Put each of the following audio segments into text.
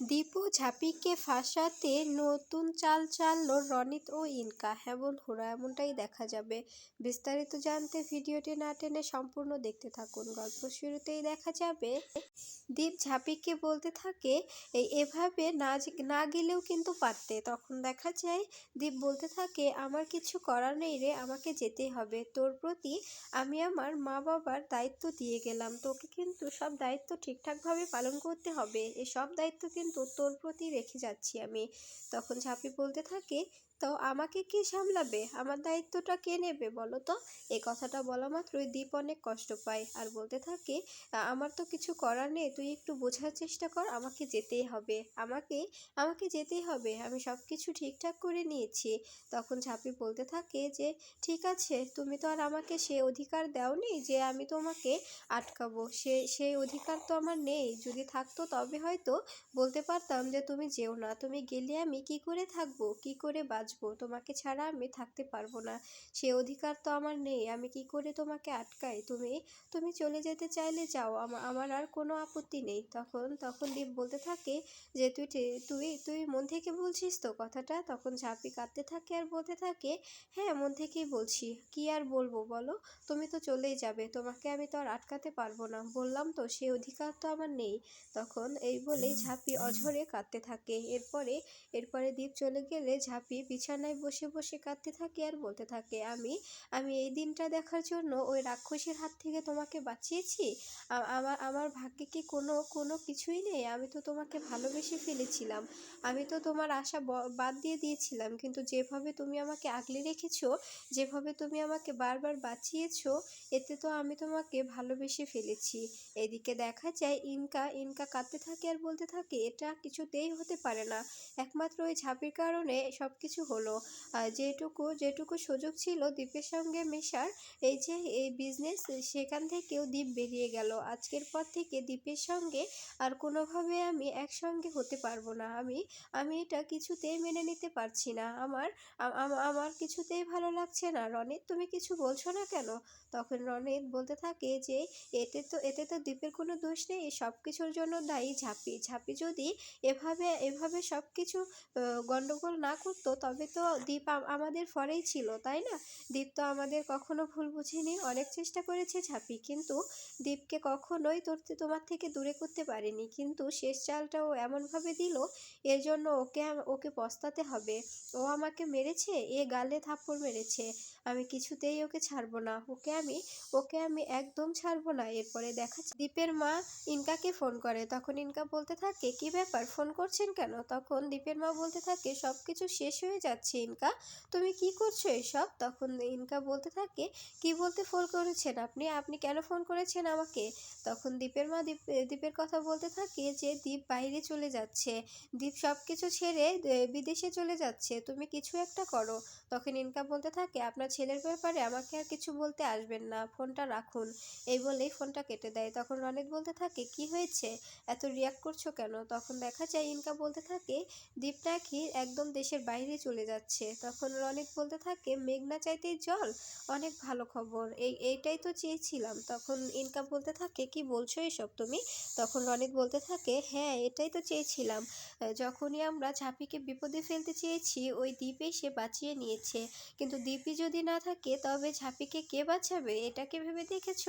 দীপু ঝাঁপিকে ফাঁসাতে নতুন চাল চাললো রনিত ও ইনকা। হ্যাঁ বন্ধুরা এমনটাই দেখা যাবে। বিস্তারিত জানতে ভিডিওটি না টেনে সম্পূর্ণ দেখতে থাকুন। গল্প শুরুতেই দেখা যাবে, দীপ ঝাঁপিকে বলতে থাকে, এই এভাবে না না গেলেও কিন্তু পারতে। তখন দেখা যায়, দীপ বলতে থাকে, আমার কিছু করার নেই রে, আমাকে যেতেই হবে। তোর প্রতি আমি আমার মা বাবার দায়িত্ব দিয়ে গেলাম। তোকে কিন্তু সব দায়িত্ব ঠিকঠাকভাবে পালন করতে হবে। এই সব দায়িত্ব কিন্তু তোর প্রতি রেখে যাচ্ছি আমি। তখন ঝাঁপি বলতে থাকে তো আমাকে কে সামলাবে? আমার দায়িত্বটা কে নেবে বলো তো? এই কথাটা বলা মাত্রই দীপ অনেক কষ্ট পায় আর বলতে থাকে আমার তো কিছু করার নেই, তুই একটু বোঝার চেষ্টা কর, আমাকে যেতেই হবে। আমাকে? আমাকে যেতেই হবে, আমি সব কিছু ঠিকঠাক করে নিয়েছি। তখন ঝাঁপি বলতে থাকে যে, ঠিক আছে, তুমি তো আর আমাকে সে অধিকার দাওনি যে আমি তোমাকে আটকাবো। সে সেই অধিকার তো আমার নেই, যদি থাকতো তবে হয়তো বলতে পারতাম যে তুমি যেও না। তুমি গেলে আমি কি করে থাকব? কি করে বাঁচবো? তোমাকে ছাড়া আমি থাকতে পারব না। সে অধিকার তো আমার নেই। আমি কি করে তোমাকে আটকাই? তুমি তুমি চলে যেতে চাইলে যাও। আমা- আমার আর কোনো আপত্তি নেই। তখন তখন দীপ বলতে থাকে যে, তুই তুই তুই মন থেকে বলছিস তো কথাটা? তখন ঝাঁপি কাঁদতে থাকে আর বলতে থাকে হ্যাঁ মন থেকেই বলছি। কি আর বলব বলো? তুমি তো চলেই যাবে। তোমাকে আমি তো আর আটকাতে পারব না। বললাম তো, সে অধিকার তো আমার নেই। তখন এই বলে ঝাঁপি অঝরে কাঁদতে থাকে। এরপরে এরপরে দ্বীপ চলে গেলে ঝাঁপি বিছানায় বসে বসে কাঁদতে থাকে আর বলতে থাকে, আমি আমি এই দিনটা দেখার জন্য ওই রাক্ষসীর হাত থেকে তোমাকে বাঁচিয়েছি? আমার আমার ভাগ্যে কি কোনো কোনো কিছুই নেই? আমি তো তোমাকে ভালোবেসে ফেলেছিলাম। আমি তো তোমার আশা বাদ দিয়ে দিয়েছিলাম। কিন্তু যেভাবে তুমি আমাকে আগলে রেখেছো, যেভাবে তুমি আমাকে বারবার বাঁচিয়েছো, এতে তো আমি তোমাকে ভালোবেসে ফেলেছি। এদিকে দেখা যায় ইনকা ইনকা কাঁদতে থাকে আর বলতে থাকে, এটা কিছুতেই হতে পারে না। একমাত্র ওই ঝাঁপির কারণে সব কিছু হলো। যেটুকু যেটুকু সুযোগ ছিল দ্বীপের সঙ্গে মেশার, এই যে এই বিজনেস সেখান থেকেও দ্বীপ বেরিয়ে গেল। আজকের পর থেকে দ্বীপের সঙ্গে আর কোনোভাবে আমি একসঙ্গে হতে পারব না। আমি আমি এটা কিছুতেই মেনে নিতে পারছি না। আমার আমার কিছুতেই ভালো লাগছে না। রনিত, তুমি কিছু বলছো না কেন? তখন রনিত বলতে থাকে যে, এতে তো এতে তো দ্বীপের কোনো দোষ নেই। সব কিছুর জন্য দায়ী ঝাঁপি। ঝাঁপি যদি এভাবে এভাবে সব কিছু গণ্ডগোল না করতো তবে তো দীপ আমাদের ফরেই ছিল, তাই না? দীপ তো আমাদের কখনো ভুল বুঝিনি, অনেক চেষ্টা করেছে ঝাঁপি কিন্তু দীপকে কখনোই তোর তোমার থেকে দূরে করতে পারেনি, কিন্তু শেষ চালটা ও এমনভাবে দিল, এর জন্য ওকে ওকে পস্তাতে হবে। ও আমাকে মেরেছে? এ গালে থাপ্পড় মেরেছে। আমি কিছুতেই ওকে ছাড়বো না। ওকে আমি ওকে আমি একদম ছাড়বো না। এরপরে দেখা দীপের মা ইনকাকে ফোন করে। তখন ইনকা বলতে থাকে, কি ব্যাপার? ফোন করছেন কেন? তখন দীপের মা বলতে থাকে সব কিছু শেষ হয়ে যাচ্ছে ইনকা। তুমি কি করছ এসব? তখন ইনকা বলতে থাকে, কি বলতে ফোন করেছেন আপনি? আপনি কেন ফোন করেছেন আমাকে? তখন দীপের মা দীপ, দীপের কথা বলতে থাকে যে, দীপ বাইরে চলে যাচ্ছে। দীপ সব কিছু ছেড়ে বিদেশে চলে যাচ্ছে। তুমি কিছু একটা করো। তখন ইনকা বলতে থাকে, আপনার ছেলের ব্যাপারে আমাকে আর কিছু বলতে আসবেন না। ফোনটা রাখুন। এই বলেই ফোনটা কেটে দেয়। তখন রনিত বলতে থাকে, কি হয়েছে? এত রিয়াক্ট করছ কেন? তখন দেখা যায় ইনকা বলতে থাকে, দীপ নাকি একদম দেশের বাইরে চলে যাচ্ছে। তখন রনিক বলতে থাকে, মেঘনা চাইতেই জল অনেক ভালো খবর। এই, এইটাই তো চেয়েছিলাম। তখন ইনকা বলতে থাকে, কি বলছো এসব তুমি? তখন রনিক বলতে থাকে হ্যাঁ এটাই তো চেয়েছিলাম। যখনই আমরা ঝাঁপিকে বিপদে ফেলতে চেয়েছি, ওই দ্বীপে সে বাঁচিয়ে নিয়েছে। কিন্তু দ্বীপই যদি না থাকে, তবে ঝাঁপিকে কে বাঁচাবে? এটাকে ভেবে দেখেছ?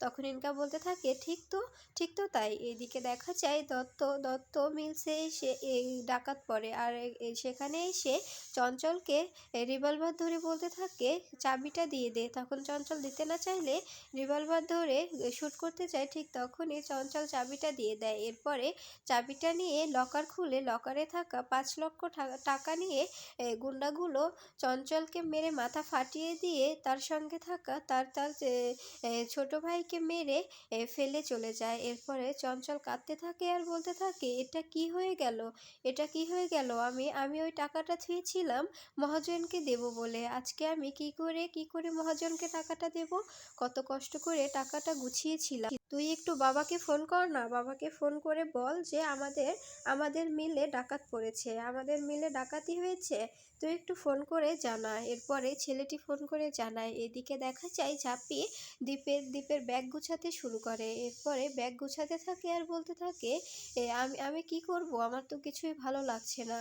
তখন ইনকা বলতে থাকে, ঠিক তো ঠিক তো তাই। এদিকে দেখা যায়, দত্ত দত্ত মিলসে এসে, এই ডাকাত পড়ে আর সেখানে এসে চঞ্চলকে রিভলভার ধরে বলতে থাকে, চাবিটা দিয়ে দে। তখন চঞ্চল দিতে না চাইলে রিভলভার ধরে শ্যুট করতে চায় ঠিক তখনই চঞ্চল চাবিটা দিয়ে দেয়। এরপরে চাবিটা নিয়ে লকার খুলে লকারে থাকা পাঁচ লক্ষ টাকা নিয়ে গুন্ডাগুলো চঞ্চলকে মেরে মাথা ফাটিয়ে দিয়ে তার সঙ্গে থাকা তার তার ছোট ভাইকে মেরে ফেলে চলে যায়। এরপরে চঞ্চল কাঁদতে থাকে আর বলতে থাকে, এটা কি হয়ে গেল? এটা কি হয়ে গেল? আমি আমি ওই টাকাটা থুয়েছিলাম মহাজনকে দেব বলে। আজকে আমি কি করে কি করে মহাজনকে টাকাটা দেব? কত কষ্ট করে টাকাটা গুছিয়েছিলাম। তুই একটু বাবাকে ফোন কর না? বাবাকে ফোন করে বল যে আমাদের আমাদের মিলে ডাকাত পড়েছে। আমাদের মিলে ডাকাতি হয়েছে। তুই একটু ফোন করে জানা এরপরে ছেলেটি ফোন করে জানায়। এদিকে দেখা যায় ঝাঁপি দ্বীপের দ্বীপের ব্যাগ গুছাতে শুরু করে। এরপরে ব্যাগ গুছাতে থাকে আর বলতে থাকে "এ, আমি আমি কি করব? আমার তো কিছুই ভালো লাগছে না।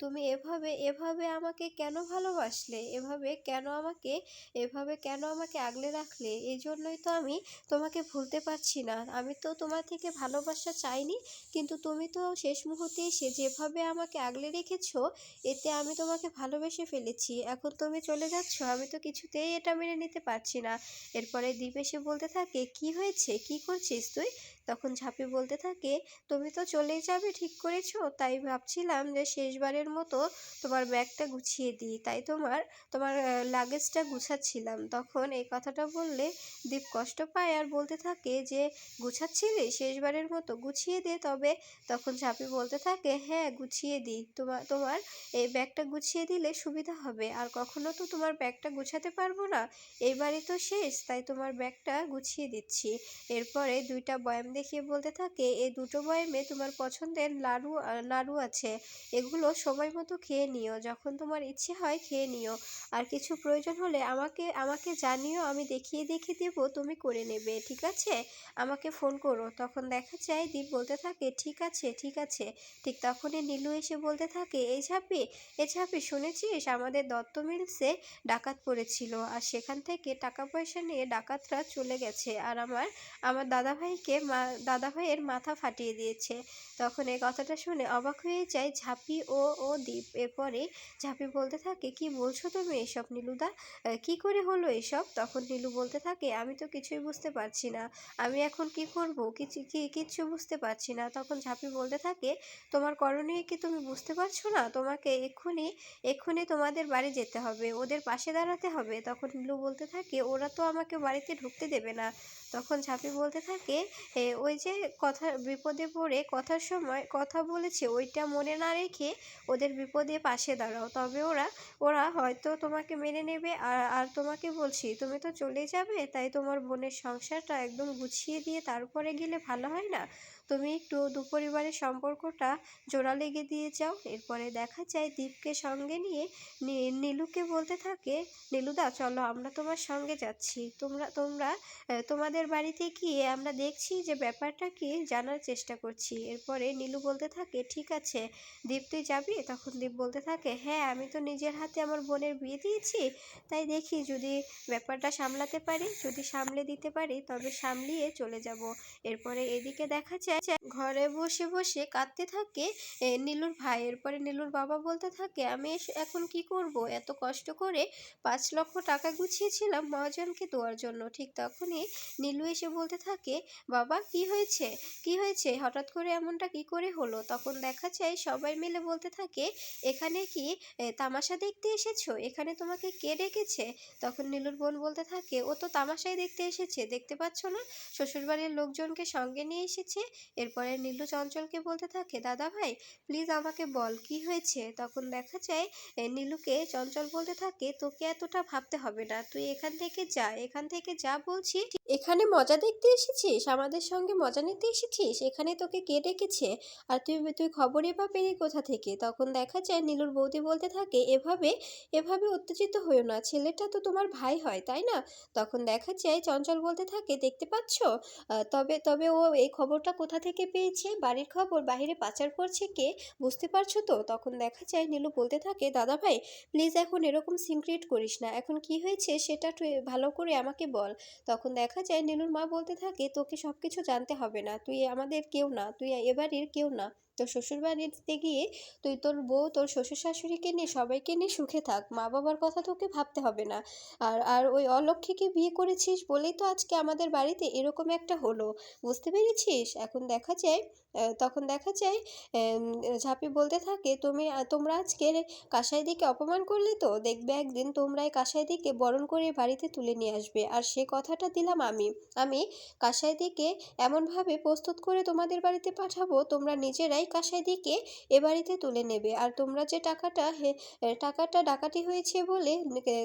তুমি এভাবে এভাবে আমাকে কেন ভালোবাসলে? এভাবে কেন আমাকে এভাবে কেন আমাকে আগলে রাখলে? এই জন্যই তো আমি তোমাকে ভুলতে পারছি না। আমি তো তোমার থেকে ভালোবাসা চাইনি, কিন্তু তুমি তো শেষ মুহূর্তে এসে যেভাবে আমাকে আগলে রেখেছো, এতে আমি তোমাকে ভালোবেসে ফেলেছি। এখন তুমি চলে যাচ্ছ, আমি তো কিছুতেই এটা মেনে নিতে পারছি না। এরপরে দীপ এসে বলতে থাকে, কি হয়েছে? কি করছিস তুই? তখন ঝাঁপি বলতে থাকে, তুমি তো চলেই যাবে, ঠিক করেছ? তাই ভাবছিলাম যে শেষবারের মতো তোমার ব্যাগটা গুছিয়ে দিই। তাই তোমার তোমার লাগেজটা গুছাচ্ছিলাম। তখন এই কথাটা বললে দীপ কষ্ট পায় আর বলতে থাকে যে, গুছাচ্ছিলি? শেষবারের মতো গুছিয়ে দে। তবে তখন ঝাঁপি বলতে থাকে হ্যাঁ গুছিয়ে দিই। তোমার তোমার এই ব্যাগটা গুছিয়ে দিলে সুবিধা হবে। আর কখনো তো তোমার ব্যাগটা গুছাতে পারব না। এইবারই তো শেষ, তাই তোমার ব্যাগটা গুছিয়ে দিচ্ছি। এরপরে দুইটা বয়াম দেখিয়ে বলতে থাকে, এই দুটো বয়ামে তোমার পছন্দের লাড়ু নাড়ু আছে। এগুলো সময় মতো খেয়ে নিও। যখন তোমার ইচ্ছে হয় খেয়ে নিও। আর কিছু প্রয়োজন হলে আমাকে আমাকে জানিও, আমি দেখিয়ে দেখিয়ে দেবো, তুমি করে নেবে, ঠিক আছে? আমাকে ফোন করো। তখন দেখা যায় দীপ বলতে থাকে, ঠিক আছে ঠিক আছে। ঠিক তখনই নীলু এসে বলতে থাকে, এই ঝাপি এই ঝাপি, শুনেছিস? আমাদের দত্ত মিলসে ডাকাত পড়েছিল। আর সেখান থেকে টাকা পয়সা নিয়ে ডাকাতরা চলে গেছে। আর আমার আমার দাদাভাইকে মা দাদাভাইয়ের মাথা ফাটিয়ে দিয়েছে। তখন এই কথাটা শুনে অবাক হয়ে যায় ঝাঁপি ও ও দীপ। এরপরে ঝাঁপি বলতে থাকে কি বলছো তুমি এসব নীলুদা? কি করে হলো এসব? তখন নীলু বলতে থাকে আমি তো কিছুই বুঝতে পারছি না। আমি এখন কি করব? কিছু কি কিচ্ছু বুঝতে পারছি না। তখন ঝাঁপি বলতে থাকে তোমার করণীয় কি তুমি বুঝতে পারছ না? তোমাকে এক্ষুনি এক্ষুনি তোমাদের বাড়ি যেতে হবে। ওদের পাশে দাঁড়াতে হবে। তখন নীলু বলতে থাকে ওরা তো আমাকে বাড়িতে ঢুকতে দেবে না। তখন ঝাঁপি বলতে থাকে "এ, ওই যে কথা, বিপদে পড়ে কথার সময় কথা বলেছে, ওইটা মনে না রেখে ওদের বিপদে পাশে দাঁড়াও। তবে ওরা ওরা হয়তো তোমাকে মেনে নেবে আর আর তোমাকে বলছি, তুমি তো চলে যাবে, তাই তোমার বোনের সংসারটা একদম গুছিয়ে দিয়ে তারপরে গেলে ভালো হয় না? তুমি একটু দুপরিবারের সম্পর্কটা জোড়া লেগে দিয়ে যাও। এরপরে দেখা যায় দীপকে সঙ্গে নিয়ে নীলুকে বলতে থাকে, নীলুদা, চলো আমরা তোমার সঙ্গে যাচ্ছি। তোমরা তোমরা তোমাদের বাড়িতে গিয়ে আমরা দেখছি যে ব্যাপারটা কি জানার চেষ্টা করছি? এরপরে নীলু বলতে থাকে, ঠিক আছে, দীপ তুই যাবি? তখন দীপ বলতে থাকে হ্যাঁ আমি তো নিজের হাতে আমার বোনের বিয়ে দিয়েছি, তাই দেখি যদি ব্যাপারটা সামলাতে পারি, যদি সামলে দিতে পারি, তবে সামলিয়ে চলে যাব। এরপরে এদিকে দেখা যায় ঘরে বসে বসে কাঁদতে থাকে নীলুর ভাই। এরপরে নীলুর বাবা বলতে থাকে, আমি এখন কি করব? এত কষ্ট করে পাঁচ লক্ষ টাকা গুছিয়েছিলাম মহাজনকে দেওয়ার জন্য। ঠিক তখনই নীলু এসে বলতে থাকে, বাবা, কি হয়েছে? কি হয়েছে? হঠাৎ করে এমনটা কি করে হলো? তখন দেখা যায়, সবাই মিলে বলতে থাকে, এখানে কি তামাশা দেখতে এসেছ? এখানে তোমাকে কে ডেকেছে? তখন নীলুর বোন বলতে থাকে, ও তো তামাশাই দেখতে এসেছে। দেখতে পাচ্ছ না? শ্বশুরবাড়ির লোকজনকে সঙ্গে নিয়ে এসেছে। এরপরে নীলু চঞ্চলকে বলতে থাকে, দাদা ভাই প্লিজ আমাকে বল, কি হয়েছে? তখন দেখা যায় নীলুকে চঞ্চল বলতে থাকে, তোকে এতটা ভাবতে হবে না, তুই এখান থেকে যা, এখান থেকে যা বলছি এখানে মজা দেখতে এসেছিস? আমাদের সঙ্গে মজা নিতে এসেছিস? এখানে তোকে কে ডেকেছে? আর তুই তুই খবরই বা পেলি কোথা থেকে? তখন দেখা যায়, নীলুর বৌদি বলতে থাকে, এভাবে এভাবে উত্তেজিত হয়েও না, ছেলেটা তো তোমার ভাই হয়, তাই না? তখন দেখা যায়, চঞ্চল বলতে থাকে, দেখতে পাচ্ছ? তবে তবে ও এই খবরটা কোথা থেকে পেয়েছে, বাড়ির খবর বাহিরে পাচার করছে কে, বুঝতে পারছ তো? তখন দেখা যায় নীলু বলতে থাকে, দাদা ভাই প্লিজ এখন এরকম সিনক্রিয়েট করিস না। এখন কি হয়েছে সেটা ভালো করে আমাকে বল। তখন দেখা যায় নীলুর মা বলতে থাকে, তোকে সব কিছু জানতে হবে না। তুই আমাদের কেউ না। তুই এবারের কেউ না। তোর শ্বশুর বাড়িতে গিয়ে তুই তোর বউ, তোর শ্বশুর শাশুড়িকে নিয়ে, সবাইকে নিয়ে সুখে থাক। মা বাবার কথা তোকে ভাবতে হবে না। আর আর ওই অলক্ষীকে বিয়ে করেছিস বলেই তো আজকে আমাদের বাড়িতে এরকম একটা হলো। বুঝতে পেরেছিস? এখন দেখা যায় তখন দেখা যায় ঝাঁপি বলতে থাকে, তুমি, তোমরা আজকে কাসাইদিকে অপমান করলে তো? দেখবে একদিন তোমরা এই কাসাইদিকে বরণ করে বাড়িতে তুলে নিয়ে আসবে। আর সে কথাটা দিলাম আমি। আমি কাসাইদিকে এমনভাবে প্রস্তুত করে তোমাদের বাড়িতে পাঠাবো, তোমরা নিজেরাই কাসাইদিকে এ বাড়িতে তুলে নেবে। আর তোমরা যে টাকাটা টাকাটা ডাকাতি হয়েছে বলে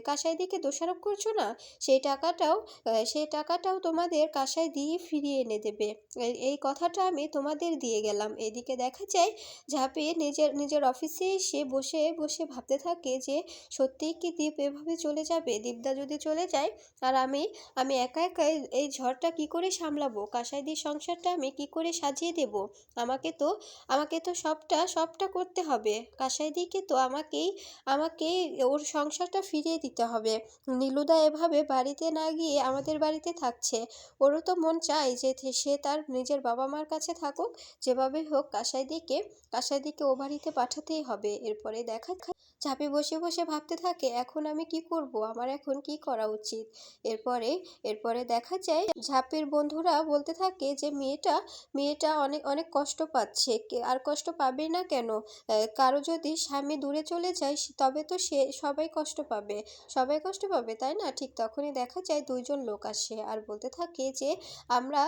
কাসাইদিকে দোষারোপ করছ না, সেই টাকাটাও সেই টাকাটাও তোমাদের কাসায় দিয়ে ফিরিয়ে এনে দেবে। এই- কথাটা আমি তোমাদের দিয়ে গেলাম। এদিকে দেখা যায় ঝাঁপিয়ে নিজের নিজের অফিসে এসে বসে বসে ভাবতে থাকে যে সত্যিই কি দীপ এভাবে চলে যাবে? দীপদা যদি চলে যায়, আর আমি আমি একা একা এই- এই ঝড়টা কি করে সামলাবো? কাসাইদির সংসারটা আমি কি করে সাজিয়ে দেব? আমাকে তো আমাকে তো সবটা সবটা করতে হবে। কাসাইদিকে তো আমাকেই আমাকেই ওর সংসারটা ফিরিয়ে দিতে হবে। নীলুদা এভাবে বাড়িতে না গিয়ে আমাদের বাড়িতে থাকছে। ওরও তো মন চায় যে সে তার নিজের বাবা মার কাছে থাকুক, যেভাবে হোক কাসাইদিকে কাসাইদিকে ও বাড়িতে পাঠাতেই হবে। এরপরে দেখা ঝাঁপি বসে বসে ভাবতে থাকে, এখন আমি কি করব? আমার এখন কি করা উচিত? এরপরে এরপরে দেখা যায়, ঝাঁপির বন্ধুরা বলতে থাকে যে, মেয়েটা মেয়েটা অনেক অনেক কষ্ট পাচ্ছে। আর কষ্ট পাবে না কেন? কারও যদি স্বামী দূরে চলে যায় তবে তো সে সবাই কষ্ট পাবে। সবাই কষ্ট পাবে, তাই না? ঠিক তখনই দেখা যায় দুইজন লোক আসে আর বলতে থাকে যে, আমরা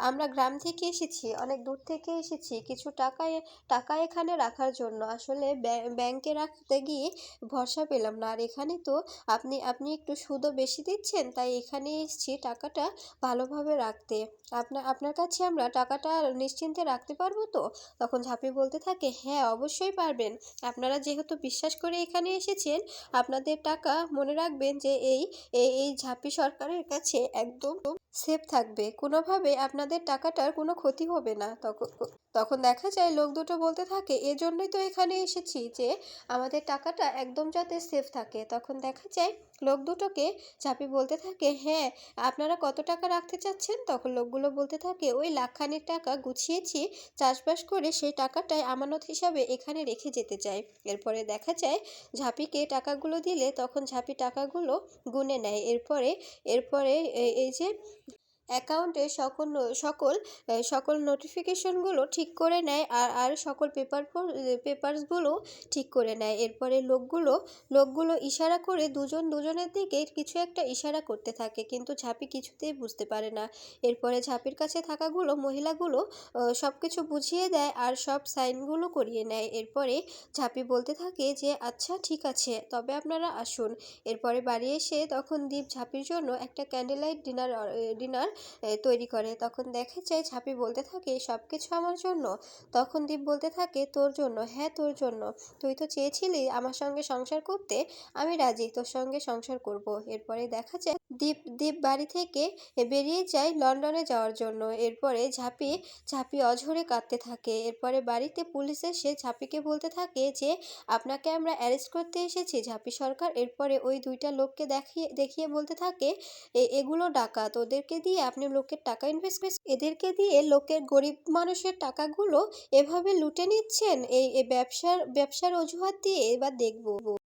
আমরা গ্রাম থেকে এসেছি, অনেক দূর থেকে এসেছি। কিছু টাকা টাকা এখানে রাখার জন্য। আসলে ব্যাং- ব্যাংকে রাখতে গিয়ে ভরসা পেলাম না। আর এখানে তো আপনি আপনি একটু সুদও বেশি দিচ্ছেন, তাই এখানে এসেছি টাকাটা ভালোভাবে রাখতে। আপনার আপনার কাছে আমরা টাকাটা নিশ্চিন্তে রাখতে পারব তো? তখন ঝাঁপি বলতে থাকে হ্যাঁ অবশ্যই পারবেন। আপনারা যেহেতু বিশ্বাস করে এখানে এসেছেন, আপনাদের টাকা মনে রাখবেন যে এই এই ঝাঁপি সরকারের কাছে একদম সেফ থাকবে। কোনোভাবে আপনাদের টাকাটার কোনো ক্ষতি হবে না। তখন তখন দেখা যায় লোক দুটো বলতে থাকে, এজন্যই তো এখানে এসেছি যে আমাদের টাকাটা একদম যাতে সেফ থাকে। তখন দেখা যায় লোক দুটোকে ঝাঁপি বলতে থাকে হ্যাঁ আপনারা কত টাকা রাখতে চাচ্ছেন? তখন লোকগুলো বলতে থাকে, ওই লাখখানিক টাকা গুছিয়েছি, চাষবাস করে সেই টাকাটাই আমানত হিসাবে এখানে রেখে যেতে চাই। এরপরে দেখা যায় ঝাঁপিকে টাকাগুলো দিলে তখন ঝাঁপি টাকাগুলো গুনে নেয়। এরপরে এরপরে এই যে অ্যাকাউন্টে সকল সকল সকল নোটিফিকেশনগুলো ঠিক করে নেয় আর আর সকল পেপার পেপারসগুলো ঠিক করে নেয়। এরপরে লোকগুলো লোকগুলো ইশারা করে দুজন দুজনের দিকে কিছু একটা ইশারা করতে থাকে, কিন্তু ঝাঁপি কিছুতেই বুঝতে পারে না। এরপরে ঝাঁপির কাছে থাকাগুলো মহিলাগুলো সব কিছু বুঝিয়ে দেয় আর সব সাইনগুলো করিয়ে নেয়। এরপরে ঝাঁপি বলতে থাকে যে আচ্ছা ঠিক আছে, তবে আপনারা আসুন। এরপরে বাড়ি এসে তখন দীপ ঝাঁপির জন্য একটা ক্যান্ডেল লাইট ডিনার ডিনার তৈরি করে। তখন দেখা যায় ঝাঁপি বলতে থাকে সব কিছু আমার জন্য? তখন দীপ বলতে থাকে, তোর জন্য। হ্যাঁ তোর জন্য। তুই তো চেয়েছিলি আমার সঙ্গে সংসার করতে। আমি রাজি, তোর সঙ্গে সংসার করব। এরপরে দেখা যায় দীপ দীপ বাড়ি থেকে বেরিয়ে যায় লন্ডনে যাওয়ার জন্য। এরপরে ঝাঁপি ঝাঁপি অঝরে কাঁদতে থাকে। এরপরে বাড়িতে পুলিশ এসে ঝাঁপিকে বলতে থাকে যে, আপনাকে আমরা অ্যারেস্ট করতে এসেছি, ঝাঁপি সরকার। এরপরে ওই দুইটা লোককে দেখিয়ে দেখিয়ে বলতে থাকে, "এ- এগুলো ডাকাত। ওদেরকে দিয়ে আপনি লোকের টাকা ইনভেস্ট এদেরকে দিয়ে লোকের গরিব মানুষের টাকাগুলো এভাবে লুটে নিচ্ছেন? এই ব্যবসার ব্যবসার অজুহাত দিয়ে এবার দেখব।